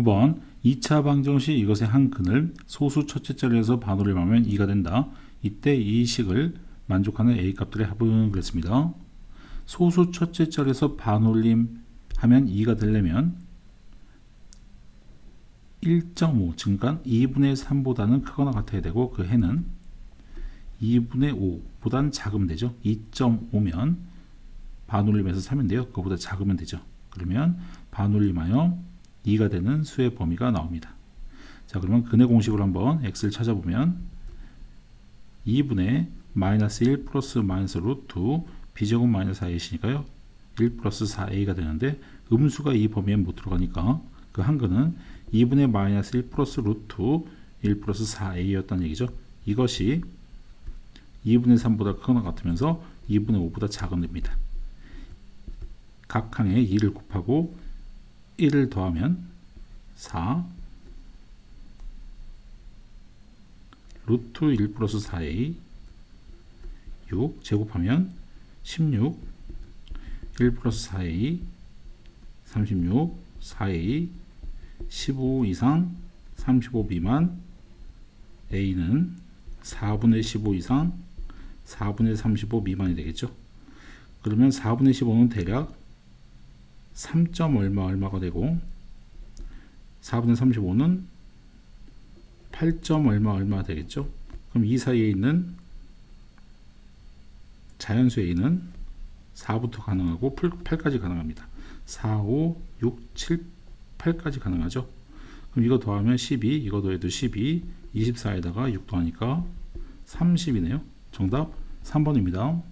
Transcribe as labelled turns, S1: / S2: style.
S1: 9번 2차 방정 시 이것의 한 근을 소수 첫째 자리에서 반올림하면 2가 된다. 이때 이 식을 만족하는 a 값들의 합은 그랬습니다. 소수 첫째 자리에서 반올림 하면 2가 되려면 1.5 증가 2분의 3보다는 크거나 같아야 되고 그 해는 2분의 5보다는 작으면 되죠. 2.5면 반올림해서 3인데요. 그거보다 작으면 되죠. 그러면 반올림하여 2가 되는 수의 범위가 나옵니다. 자 그러면 근의 공식으로 한번 x를 찾아보면 2분의 마이너스 1 플러스 마이너스 루트 2 b제곱 마이너스 4a시니까요. 1 플러스 4a가 되는데 음수가 이 범위에 못 들어가니까 그 한근은 2분의 마이너스 1 플러스 루트 1 플러스 4a였다는 얘기죠. 이것이 2분의 3보다 크거나 같으면서 2분의 5보다 작은 됩니다. 각 항에 2를 곱하고 1을 더하면 4 루트 1 플러스 4a 6 제곱하면 16 1 플러스 4a 36 4a 15 이상 35 미만 a는 4분의 15 이상 4분의 35 미만이 되겠죠. 그러면 4분의 15는 대략 3. 얼마 얼마가 되고 4분의 35는 8. 얼마 얼마 되겠죠. 그럼 이 사이에 있는 자연수 A는 4부터 가능하고 8까지 가능합니다. 4, 5, 6, 7, 8까지 가능하죠. 그럼 이거 더하면 12, 이거 더해도 12, 24에다가 6 더하니까 30이네요. 정답 3번입니다.